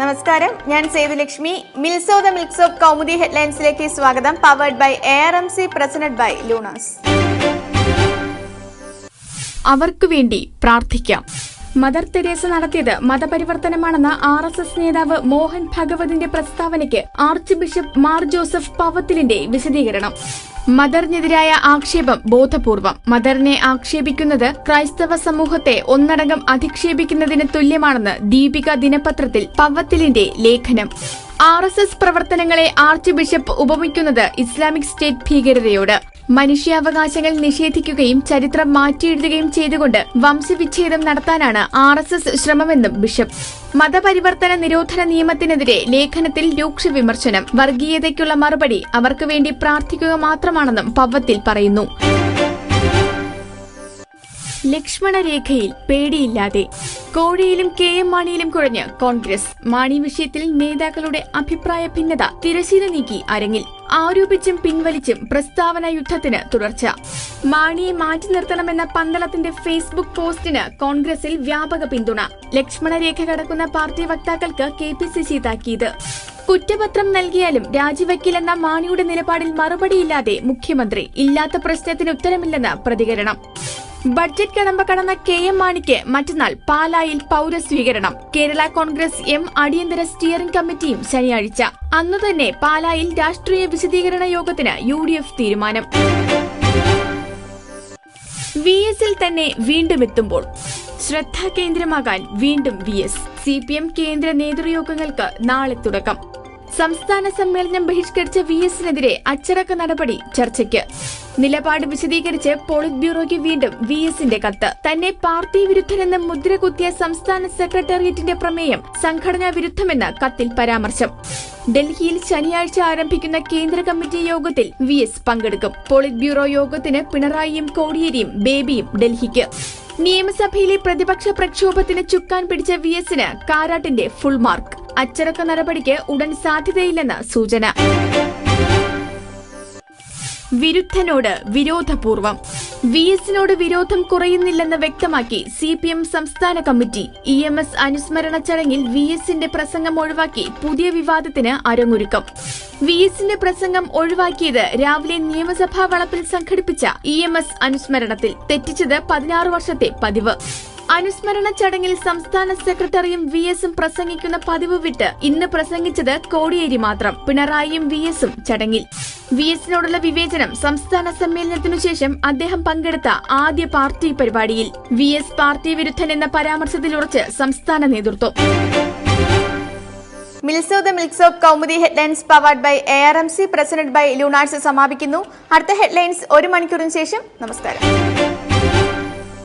നമസ്കാരം. ഞാൻ Sethulakshmi. മിൽസോ the മിൽക്സ് of Kaumudi ഹെഡ്ലൈൻസിലേക്ക് സ്വാഗതം. Powered by A R M C presented by Lunars അവർക്ക് വേണ്ടി പ്രാർത്ഥിക്കാം. മദർ തെരേസ നടത്തിയത് മതപരിവർത്തനമാണെന്ന ആർ എസ് എസ് നേതാവ് മോഹൻ ഭഗവതിന്റെ പ്രസ്താവനയ്ക്ക് ആർച്ച് ബിഷപ്പ് മാർ ജോസഫ് പവത്തിലിന്റെ വിശദീകരണം. മദറിനെതിരായ ആക്ഷേപം ബോധപൂർവം. മദറിനെ ആക്ഷേപിക്കുന്നത് ക്രൈസ്തവ സമൂഹത്തെ ഒന്നടങ്കം അധിക്ഷേപിക്കുന്നതിന് തുല്യമാണെന്ന് ദീപിക ദിനപത്രത്തിൽ പവത്തിലിന്റെ ലേഖനം. ആർ എസ് എസ് പ്രവർത്തനങ്ങളെ ആർച്ച് ബിഷപ്പ് ഉപമിക്കുന്നത് ഇസ്ലാമിക് സ്റ്റേറ്റ് ഭീകരതയോട്. മനുഷ്യാവകാശങ്ങൾ നിഷേധിക്കുകയും ചരിത്രം മാറ്റിയെഴുതുകയും ചെയ്തുകൊണ്ട് വംശവിച്ഛേദം നടത്താനാണ് ആർ എസ് എസ് ശ്രമമെന്നും ബിഷപ്പ്. മതപരിവർത്തന നിരോധന നിയമത്തിനെതിരെ ലേഖനത്തിൽ രൂക്ഷ വിമർശനം. വർഗീയതയ്ക്കുള്ള മറുപടി അവർക്കുവേണ്ടി പ്രാർത്ഥിക്കുക മാത്രമാണെന്നും പവ്വത്തിൽ പറയുന്നു. ലക്ഷ്മണരേഖയിൽ പേടിയില്ലാതെ. കോഴിയിലും കെ എം മാണിയിലും കുഴഞ്ഞ് കോൺഗ്രസ്. മാണി വിഷയത്തിൽ നേതാക്കളുടെ അഭിപ്രായ ഭിന്നത തിരശീല നീക്കി അരങ്ങിൽ. ആരോപിച്ചും പിൻവലിച്ചും പ്രസ്താവന യുദ്ധത്തിന് തുടർച്ച. മാണിയെ മാറ്റി നിർത്തണമെന്ന പന്തളത്തിന്റെ ഫേസ്ബുക്ക് പോസ്റ്റിന് കോൺഗ്രസിൽ വ്യാപക പിന്തുണ. ലക്ഷ്മണരേഖ കടക്കുന്ന പാർട്ടി വക്താക്കൾക്ക് കെ പി സി സി താക്കീത്. കുറ്റപത്രം നൽകിയാലും രാജിവെക്കില്ലെന്ന മാണിയുടെ നിലപാടിൽ മറുപടിയില്ലാതെ മുഖ്യമന്ത്രി ഇല്ലാത്ത പ്രശ്നത്തിന് ഉത്തരമില്ലെന്ന് പ്രതികരണം. ബഡ്ജറ്റ് കടമ്പ കടന്ന കെ എം മാണിക്ക് മറ്റന്നാൾ പാലായിൽ പൗരസ്വീകരണം. കേരള കോൺഗ്രസ് എം അടിയന്തര സ്റ്റിയറിംഗ് കമ്മിറ്റിയും ശനിയാഴ്ച. അന്നു തന്നെ പാലായിൽ രാഷ്ട്രീയ വിശദീകരണ യോഗത്തിന് യു തീരുമാനം. വി എസിൽ തന്നെ വീണ്ടും എത്തുമ്പോൾ ശ്രദ്ധാകേന്ദ്രമാകാൻ വീണ്ടും V S. C P M കേന്ദ്ര നേതൃയോഗങ്ങൾക്ക് നാളെ തുടക്കം. സംസ്ഥാന സമ്മേളനം ബഹിഷ്കരിച്ച വി എസിനെതിരെ അച്ചടക്ക നടപടി ചർച്ചയ്ക്ക്. നിലപാട് വിശദീകരിച്ച് പോളിറ്റ് ബ്യൂറോയ്ക്ക് വീണ്ടും വി എസിന്റെ കത്ത്. തന്നെ പാർട്ടി വിരുദ്ധനെന്ന് മുദ്രകുത്തിയ സംസ്ഥാന സെക്രട്ടേറിയറ്റിന്റെ പ്രമേയം സംഘടനാ വിരുദ്ധമെന്ന് കത്തിൽ പരാമർശം. ഡൽഹിയിൽ ശനിയാഴ്ച ആരംഭിക്കുന്ന കേന്ദ്ര കമ്മിറ്റി യോഗത്തിൽ വി എസ് പങ്കെടുക്കും. പോളിറ്റ് ബ്യൂറോ യോഗത്തിന് പിണറായിയും കോടിയേരിയും ബേബിയും ഡൽഹിക്ക്. നിയമസഭയിലെ പ്രതിപക്ഷ പ്രക്ഷോഭത്തിന് ചുക്കാൻ പിടിച്ച വി എസിന് കാരാട്ടിന്റെ ഫുൾ മാർക്ക്. അച്ചടക്ക നടപടിക്ക് ഉടൻ സാധ്യതയില്ലെന്ന് സൂചന. വിരുദ്ധനോട് വിരോധപൂർവം വി എസിനോട് വിരോധം കുറയുന്നില്ലെന്ന് വ്യക്തമാക്കി സി പി എം സംസ്ഥാന കമ്മിറ്റി. ഇ എം എസ് അനുസ്മരണ ചടങ്ങിൽ വി എസിന്റെ പ്രസംഗം ഒഴിവാക്കി പുതിയ വിവാദത്തിന് അരങ്ങൊരുക്കം. വി എസിന്റെ പ്രസംഗം ഒഴിവാക്കിയത് രാവിലെ നിയമസഭാ വളപ്പിൽ സംഘടിപ്പിച്ച ഇ എം എസ് അനുസ്മരണത്തിൽ. തെറ്റിച്ചത് പതിനാറ് വർഷത്തെ പതിവ്. അനുസ്മരണ ചടങ്ങിൽ സംസ്ഥാന സെക്രട്ടറിയും വി എസും പ്രസംഗിക്കുന്ന പതിവ് വിട്ട് ഇന്ന് പ്രസംഗിച്ചത് കോടിയേരി മാത്രം. പിണറായിയും വി എസും ചടങ്ങിൽ. വി എസിനോടുള്ള വിവേചനം സംസ്ഥാന സമ്മേളനത്തിനു ശേഷം അദ്ദേഹം പങ്കെടുത്ത ആദ്യ പാർട്ടി പരിപാടിയിൽ വി എസ് പാർട്ടി വിരുദ്ധൻ എന്ന പരാമർശത്തിലുറച്ച് സംസ്ഥാന നേതൃത്വം. മിൽസോ the മിൽക്സ് of Kaumudi headlines powered by A R M C president by Lunars സമാപിക്കുന്നു. അടുത്ത ഹെഡ്ലൈൻസ് ഒരു മണിക്കൂറിന് ശേഷം. നമസ്കാരം.